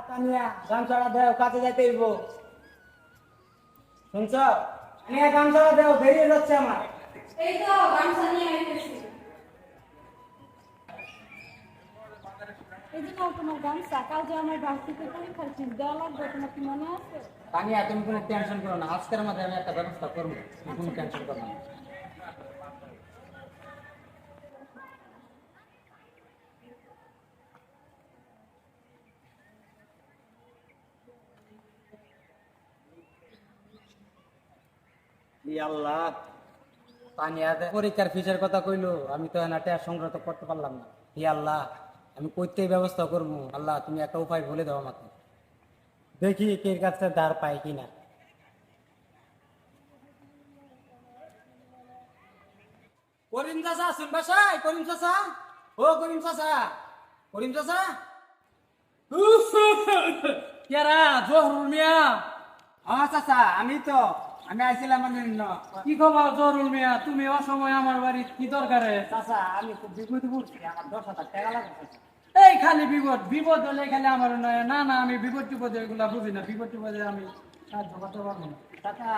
তানিয়া গামছাড়া দেও কাছে যাইতে হইব। শুনছ? নিয়ে গামছাড়া দেও দেরি হয়ে যাচ্ছে আমার। এই তো গামছা নিয়ে আইতেছি। এই যে নাও তোমার গামছা কাল যে আমার ভার্সিটিতে পরীক্ষার ফিস দেওয়া লাগবে তোমার কি মনে আছে? তানিয়া তুমি কোনো টেনশন করো না আজকের মধ্যে আমি একটা ব্যবস্থা করব তুমি কোনো টেনশন করো না। আল্লাহ। পরীক্ষার ফিসের কথা কইলো, আমি তো টাকা সংগ্রহ করতে পারলাম না। ই আল্লাহ, আমি কইতে ব্যবস্থা করব আল্লাহ, তুমি একটা উপায় বলে দাও আমাকে। দেখি কে কাছে ধার পাই কিনা করিম চাচা, শুন বাসাই, করিম চাচা। ও করিম চাচা করিম চাচা। কেরা জহরুল মিয়া। হ্যাঁ চাচা আমি তো আমি আইছিলাম মানে কি খবর জহরুল মিয়া? তুমি অসময় আমার বাড়ি কি দরকারে? চাচা আমি খুব বিপদে পড়ছি আমার দশ হাজার টাকা এই খালি বিপদ বিপদ হলে খালি আমার নয়। না না আমি বিপদ টিপদ এগুলা বুঝি না। বিপদ টিপদে আমি সাহায্য করতে পারব না। চাচা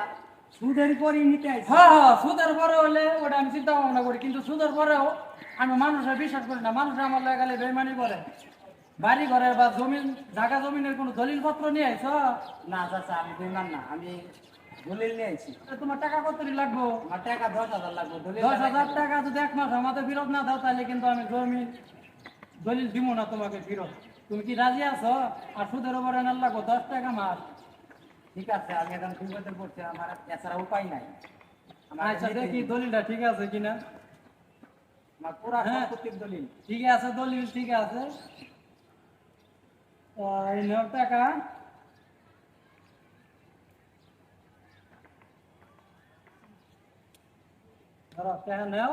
সুদের পরই নিতে হ্যাঁ হ্যাঁ সুদের পরে হলে ওটা আমি চিন্তা ভাবনা করি। কিন্তু সুদের পরেও আমি মানুষের বিশ্বাস করি না। মানুষ আমার লাগে খালি বেমানি করে। বাড়ি ঘরের বা জমিন জায়গা জমিনের কোনো দলিল পত্র নিয়ে আইছ? না চাচা আমি বেমান না। আমি দলিল নিয়ে আইছি। তোমার টাকা কত লাগবো? আমার টাকা দশ হাজার লাগবে দশ হাজার টাকা যদি এক মাস আমাদের বিরোধ না দাও তাহলে কিন্তু আমি জমি দলিল দিব না তোমাকে বিরোধ তুমি কি রাজি আছো? আর সুদের উপরে না লাগবো? দশ টাকা মাস। ঠিক আছে আমি এখন বিপদে পড়ছি আমার এছাড়া উপায় নাই। আচ্ছা দেখি দলিলটা ঠিক আছে কিনা। আমার পুরা হ্যাঁ। দলিল। ঠিক আছে দলিল ঠিক আছে। টাকা। ধরো, টাকা নেও।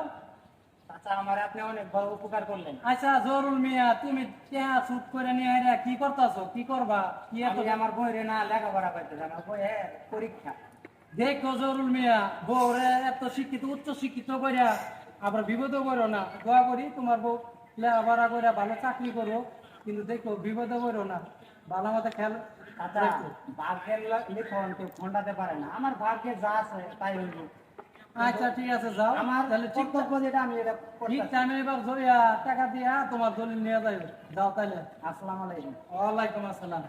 চাচা আমার আপনি অনেক বড় উপকার করলেন। আচ্ছা জরুল মিয়া তুমি টাকা সুদ করে নিয়ে আইরা কি করতেছো? কি করবা? কি এত আমার বইরে না লেখাপড়া করতে আমার বইয়ে পরীক্ষা। দেখো জরুল মিয়া বউরে এত শিক্ষিত উচ্চ শিক্ষিত করিয়া আবার বিপদও করো না। দোয়া করি তোমার বউ লেখাপড়া করে ভালো চাকরি করো কিন্তু দেখো বিপদও করো না। ভালো মতো খেল চাচা ভাগ্যের লিখন কেউ খন্ডাতে পারে না। আমার ভাগ্যে যা আছে তাই হইব। আচ্ছা ঠিক আছে যাও। আমার তাহলে ঠিক কর্তব্য যেটা আমি এটা ঠিক টাইমে এবার টাকা দিয়া তোমার দলিল নিয়ে যাও তাহলে আসসালামু আলাইকুম। ওয়ালাইকুম আসসালাম।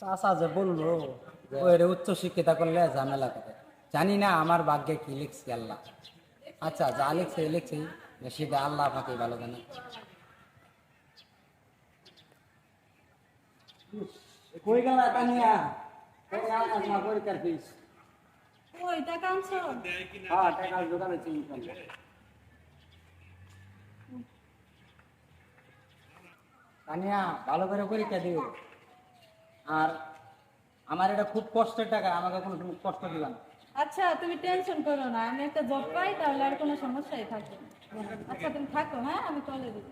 চাচা যে বলল ওরে উচ্চ শিক্ষিতা করলে ঝামেলা করে। জানি না আমার ভাগ্যে কি লিখছে আল্লাহ। আচ্ছা যা লিখছে লিখছে। সেটা আল্লাহ পাকে ভালো জানে। কই গেল তানিয়া? কই আমার মা পরীক্ষার ফিস ওই টাকা আনছো? হ্যাঁ টাকা দোকানে চিনি তানিয়া ভালো করে পরীক্ষা দিও। আর আমার এটা খুব কষ্টের টাকা আমাকে কোনো কষ্ট দিবা না। আচ্ছা তুমি টেনশন করো না আমি একটা জব পাই তাহলে আর কোনো সমস্যাই থাকবে আচ্ছা তুমি থাকো হ্যাঁ আমি চলে দিব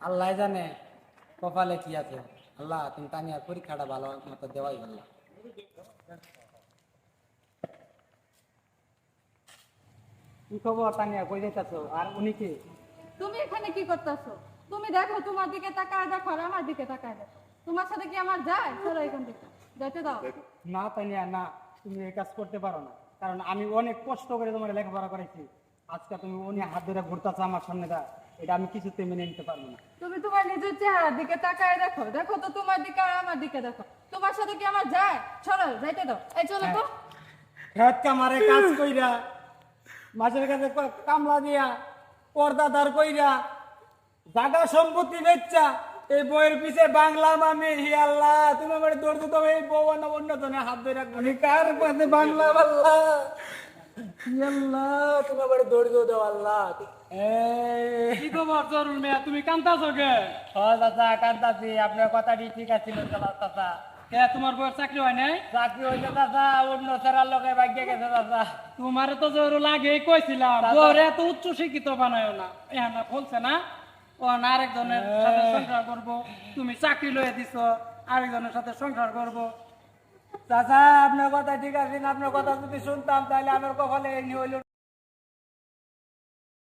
আল্লাহ জানে কপালে কি আছে। আল্লাহ তুমি তানিয়ার পরীক্ষাটা ভালো মতো দেওয়াই আল্লাহ কি খবর তানিয়া কই যাইতাছো? আর উনি কি? তুমি এখানে কি করতেছো? তুমি দেখো তোমার দিকে তাকায় দেখো আর আমার দিকে তাকায় দেখো। তোমার সাথে কি আমার যায়? চলো এখান থেকে। যেতে দাও। না তানিয়া না তুমি এই কাজ করতে পারো না। কারণ আমি অনেক কষ্ট করে তোমার লেখাপড়া করেছি। আজকে তুমি উনি হাত ধরে ঘুরতেছো আমার সামনে দা। এটা আমি কিছুতে মেনে নিতে পারব না। তুমি তোমার নিজের চেহারার দিকে তাকায় দেখো। দেখো তো তোমার দিকে আর আমার দিকে দেখো। তোমার সাথে কি আমার যায়? চলো যাইতে দাও। এই চলো তো। খেত কামারে কাজ কইরা মাছের কাছে কামলা দিয়া পর্দা দার কইরা জাগা সম্পত্তি বেচা এই বইয়ের পিছে বাংলা মামি হি আল্লাহ তুমি আমার দৌড় দিতে হবে এই বউ অন্য অন্য জনে হাত ধরে রাখব। কার পাশে বাংলা আল্লাহ হি আল্লাহ তুমি আমার দৌড় দিতে দাও আল্লাহ। কি খবর জরুল মিয়া? তুমি কান্তাছো কে? চাচা কান্তাছি আপনার কথাটি ঠিক চাচা। কে তোমার বউয়ের চাকরি হয় নাই? চাকরি চাচা অন্য লোকে ভাগ্যে গেছে চাচা। তোমার তো জরুল আগেই কইছিলাম। বউরে এত উচ্চ শিক্ষিত বানায় না। এখন বলছে না। ও না আরেকজনের সাথে সংসার করব। তুমি চাকরি লয়ে দিছ আরেকজনের সাথে সংসার করব। চাচা আপনার কথা ঠিক আছে আপনার কথা যদি শুনতাম তাহলে আমার কপালে হইল